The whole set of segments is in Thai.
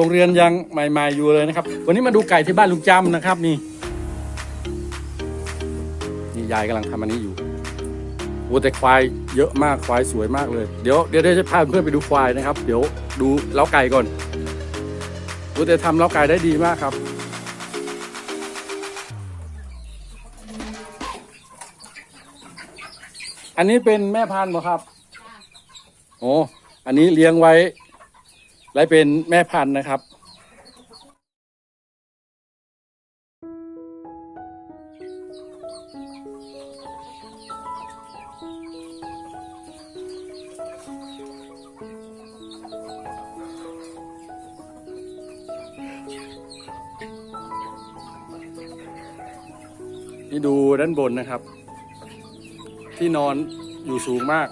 โรงเรียนยังใหม่ ๆ อยู่เลยนะครับ วันนี้มาดูไก่ที่บ้านลุงจำนะครับนี่นี่ยายกำลังทำอันนี้อยู่โอ้แต่ควายเยอะมากควายสวยมากเลย เดี๋ยวเดี๋ยวเดี๋ยวจะพาเพื่อนไปดูควายนะครับ เดี๋ยวดูเล้าไก่ก่อนโอ้แต่ทำเล้าไก่ได้ดีมากครับอันนี้เป็นแม่พันธุ์บ่ครับ โอ้ อันนี้เลี้ยงไว้ ไว้เป็นแม่พันธุ์นะครับนี่ดูด้านบนนะครับ ที่นอนอยู่สูงมาก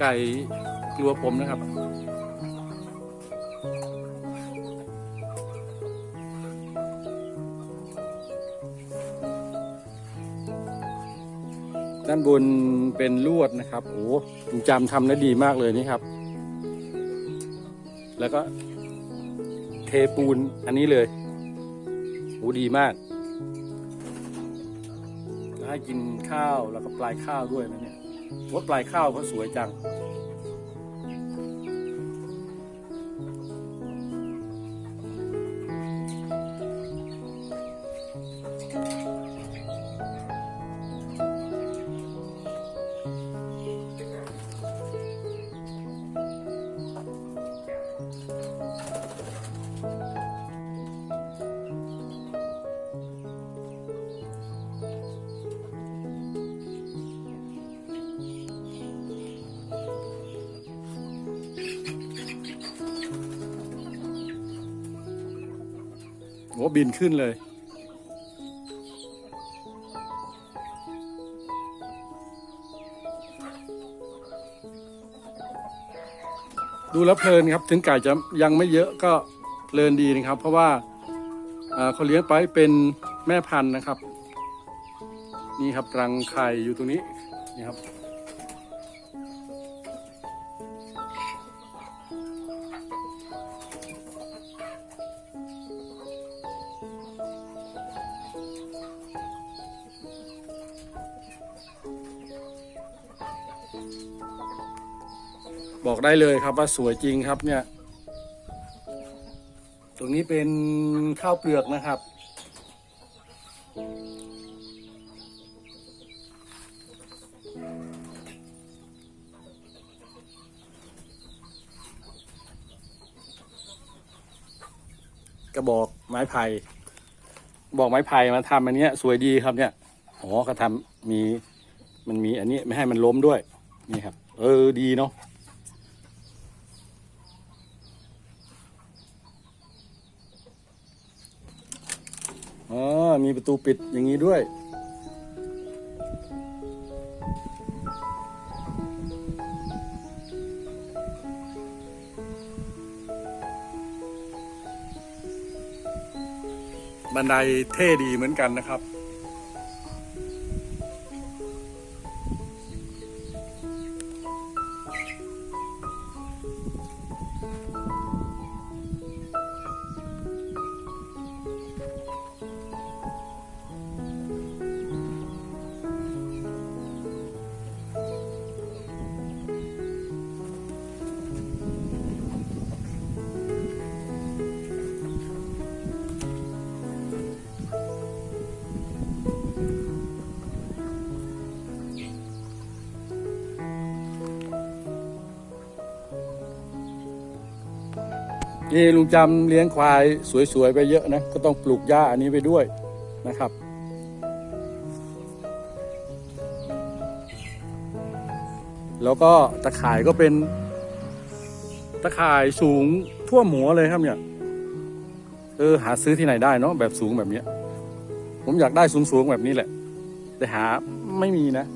ไก่กลัวผมนะครับ ด้านบนเป็นลวดนะครับโอ้ลุงจำทำได้ดีมากเลยนี่ครับ แล้วก็เทปูนอันนี้เลยโอ้ดีมาก แล้วให้กินข้าวแล้วก็ปลายข้าวด้วยนะเนี่ย วัดปลายข้าวเขาสวยจัง บินขึ้นเลย ดูแล้วเพลินครับ ถึงไก่จะยังไม่เยอะก็เพลินดีนะครับ เพราะว่าเขาเลี้ยงไปเป็นแม่พันธุ์นะครับ นี่ครับรังไข่อยู่ตรงนี้นี่ครับ บอกได้เลยครับว่าสวยจริงครับเนี่ย ตรงนี้เป็นข้าวเปลือกนะครับ กระบอกไม้ไผ่บอกไม้ไผ่มาทำอันเนี้ย สวยดีครับเนี่ยอ๋อเขาทำมี มันมีอันนี้ไม่ให้มันล้มด้วย นี่ครับ เออดีเนาะ อ๋อ มีประตูปิดอย่างนี้ด้วย บันไดเท่ดีเหมือนกันนะครับ นี่ลุงจำเลี้ยงควายสวยๆไปเยอะนะ ก็ต้องปลูกหญ้าอันนี้ไปด้วยนะครับ แล้วก็ตะข่ายก็เป็น ตะข่ายสูงทั่วมหัวเลยครับเนี่ย เออหาซื้อที่ไหนได้เนาะแบบสูงแบบเนี้ย ผมอยากได้สูงๆแบบนี้แหละ แต่หาไม่มีนะ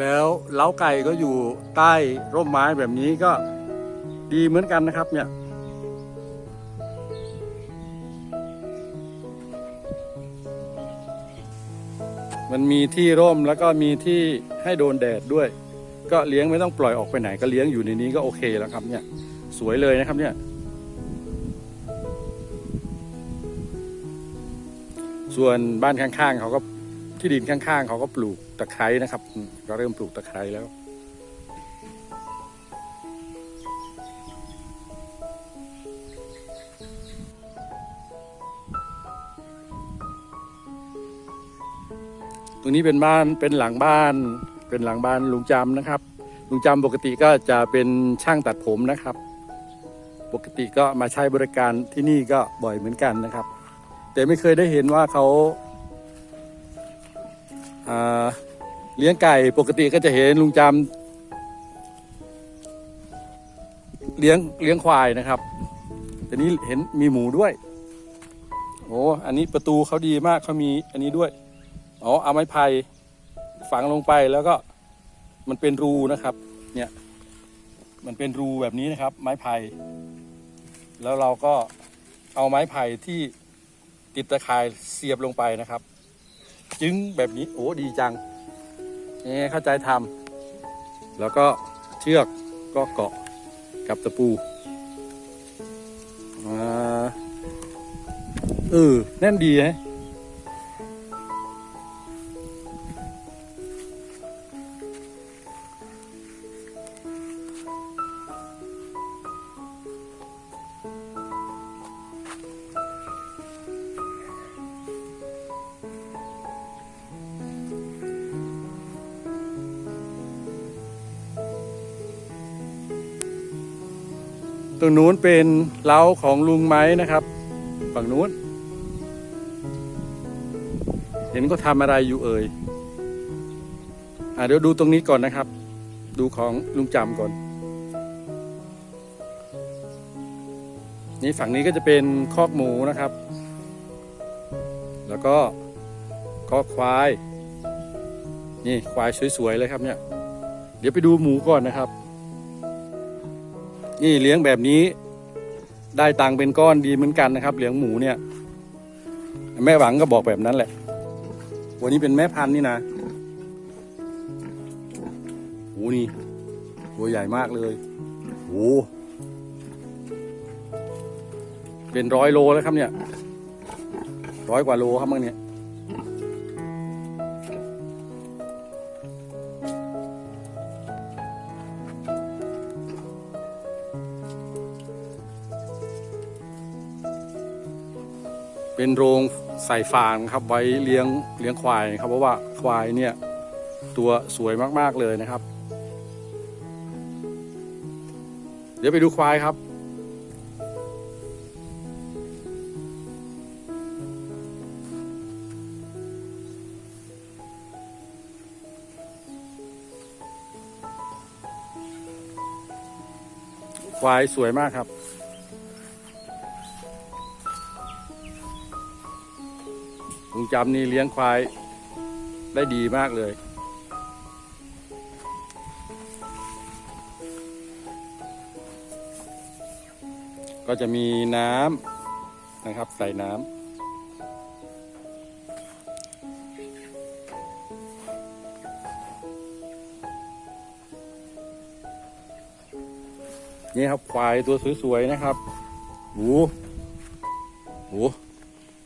แล้วเล้าไก่ก็อยู่ใต้ร่มไม้แบบนี้ก็ดีเหมือนกันนะครับเนี่ย มันมีที่ร่มแล้วก็มีที่ให้โดนแดดด้วย ก็เลี้ยงไม่ต้องปล่อยออกไปไหน ก็เลี้ยงอยู่ในนี้ก็โอเคแล้วครับเนี่ย สวยเลยนะครับเนี่ย ส่วนบ้านข้างๆเขาก็ที่ดินข้างๆเขาก็ปลูก ตะไคร้นะครับ ก็เริ่มปลูกตะไคร้แล้ว ตรงนี้เป็นบ้านเป็นหลังบ้าน เป็นหลังบ้านลุงจำนะครับ ลุงจำปกติก็จะเป็นช่างตัดผมนะครับ ปกติก็มาใช้บริการที่นี่ก็บ่อยเหมือนกันนะครับ แต่ไม่เคยได้เห็นว่าเขาอ่า เลี้ยงไก่ปกติก็จะเห็นลุงจำเลี้ยงเลี้ยงควายนะครับแต่นี้เห็นมีหมูด้วย โอ้อันนี้ประตูเขาดีมากเขามีอันนี้ด้วยอ๋อเอาไม้ไผ่ฝังลงไปแล้วก็มันเป็นรูนะครับ เนี่ย มันเป็นรูแบบนี้นะครับ ไม้ไผ่แล้วเราก็เอาไม้ไผ่ที่ติดตะข่ายเสียบลงไปนะครับ จึงแบบนี้โอ้ดีจัง นี่เข้าใจทำแล้วก็เชือกก็เกาะกับตะปูอ่าเออแน่นดีฮะ ตรงนู้นเป็นเล้าของลุงไม้นะครับ ฝั่งนู้น เห็นก็ทำอะไรอยู่เอ่ยอะเดี๋ยวดูตรงนี้ก่อนนะครับ ดูของลุงจำก่อน นี่ฝั่งนี้ก็จะเป็นคอกหมูนะครับ แล้วก็คอกควาย นี่ควายสวยๆเลยครับเนี่ย เดี๋ยวไปดูหมูก่อนนะครับ นี่เลี้ยงแบบนี้ ได้ตังเป็นก้อนดีเหมือนกันนะครับ เลี้ยงหมูเนี่ย แม่หวังก็บอกแบบนั้นแหละ วันนี้เป็นแม่พันธุ์นี่นะโอ้นี่ตัวใหญ่มากเลยโอ้เป็นร้อยโลแล้วครับเนี่ย ร้อยกว่าโลครับมั้งเนี่ย เป็นโรงใส่ฟางครับไว้เลี้ยงเลี้ยงควายครับเพราะว่าควายเนี่ยตัวสวยมากๆเลยนะครับ เดี๋ยวไปดูควายครับ ควายสวยมากครับ ลุงจำนี่เลี้ยงควายได้ดีมากเลย ก็จะมีน้ำนะครับ ใส่น้ำนี่ครับควายตัวสวย ๆ นะครับโอ้โห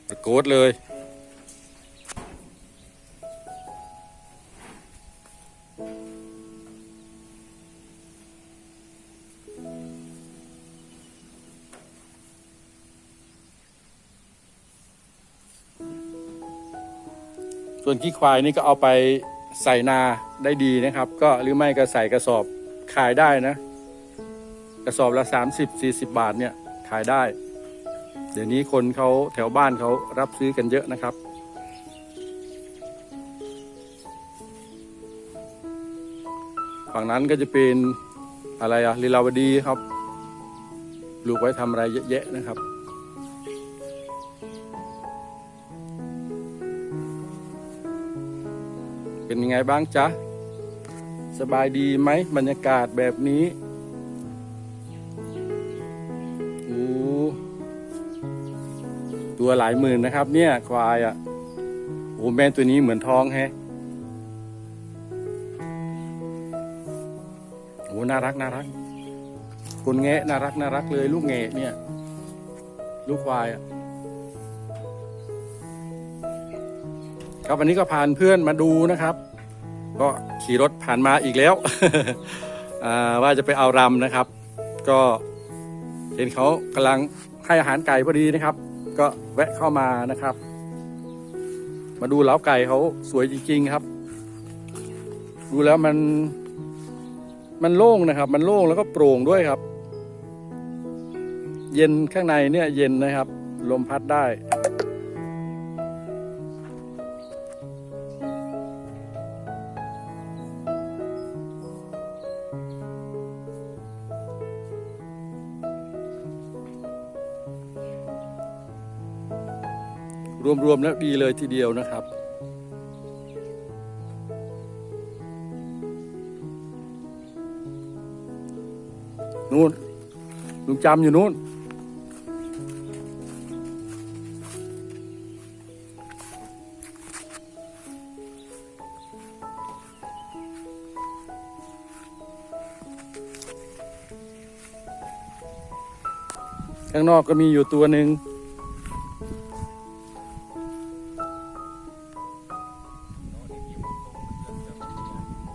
ตะโกดเลย ส่วนขี้ควายนี่ก็เอาไปใส่นาได้ดีนะครับ ก็หรือไม่ก็ใส่กระสอบขายได้นะ กระสอบละ 30 40 บาทเนี่ยขายได้ เดี๋ยวนี้คนเขาแถวบ้านเขารับซื้อกันเยอะนะครับฝั่งนั้นก็จะเป็นอะไรอะลีลาวดีครับปลูกไว้ทำอะไรเยอะแยะนะครับ เป็นยังไงบ้างจ๊ะ สบายดีไหมบรรยากาศแบบนี้โอ้ตัวหลายหมื่นนะครับ เนี่ยควายอะ่ะโอ้แม่ตัวนี้เหมือนทองแฮะโอ้น่ารักน่ารักคนแงะน่ารักน่ารักเลย ลูกแงะเนี่ย ลูกควายอะ่ะ ครับวันนี้ก็พาเพื่อนมาดูนะครับ ก็ขี่รถผ่านมาอีกแล้วว่าจะไปเอารำนะครับ ก็เห็นเขากำลังให้อาหารไก่พอดีนะครับ ก็แวะเข้ามานะครับ มาดูเล้าไก่เขาสวยจริง ๆ ครับ ดูแล้วมัน มันโล่งนะครับ มันโล่งแล้วก็โปร่งด้วยครับ เย็นข้างในเนี่ยเย็นนะครับ ลมพัดได้ รวมๆแล้วดีเลยทีเดียวนะครับ นู่นลุงจำอยู่นู่นข้างนอกก็มีอยู่ตัวหนึ่ง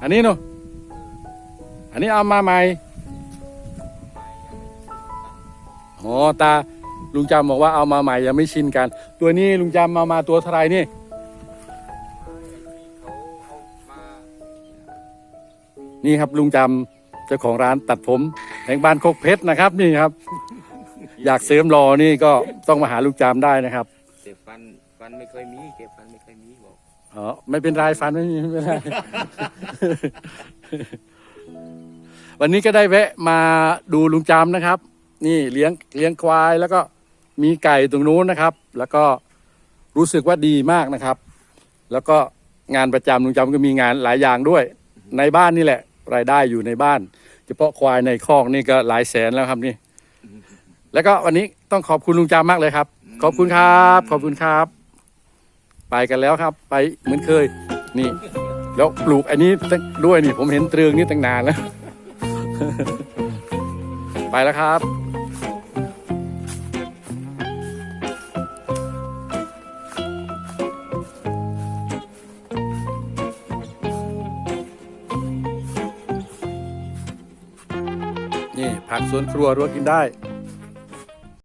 นนี้เนาะอันนี้เอามาใหม่อ๋อตาลุงจำบอกว่าเอามาใหม่ยังไม่ชินกัน ตัวนี้ลุงจำมามาตัวเท่าไหรนี่นี่ครับลุงจำเจ้าของร้านตัดผมแห่งบ้านโคกเพชรนะครับ นี่ครับ อยากเสริมรอนี่ก็ต้องมาหาลุงจำได้นะครับแต่ฟันฟันไม่เคยมีเก็บฟันไม่เคยมี อ๋อไม่เป็นไรฟันไม่มีไม่เป็นไร วันนี้ก็ได้แวะมาดูลุงจำนะครับ นี่เลี้ยงเลี้ยงควายแล้วก็มีไก่ตรงนู้นนะครับ แล้วก็รู้สึกว่าดีมากนะครับ แล้วก็งานประจำลุงจำก็มีงานหลายอย่างด้วย ในบ้านนี่แหละ รายได้อยู่ในบ้าน เฉพาะควายในคอกนี่ก็หลายแสนแล้วครับนี่ แล้วก็วันนี้ต้องขอบคุณลุงจำมากเลยครับ ขอบคุณครับ ขอบคุณครับ ไปกันแล้วครับ ไปเหมือนเคย นี่ แล้วปลูกอันนี้ด้วยนี่ผมเห็นเตรืองนี่ตั้งนานแล้ว ไปแล้วครับนี่ผักสวนครัวรั้วกินได้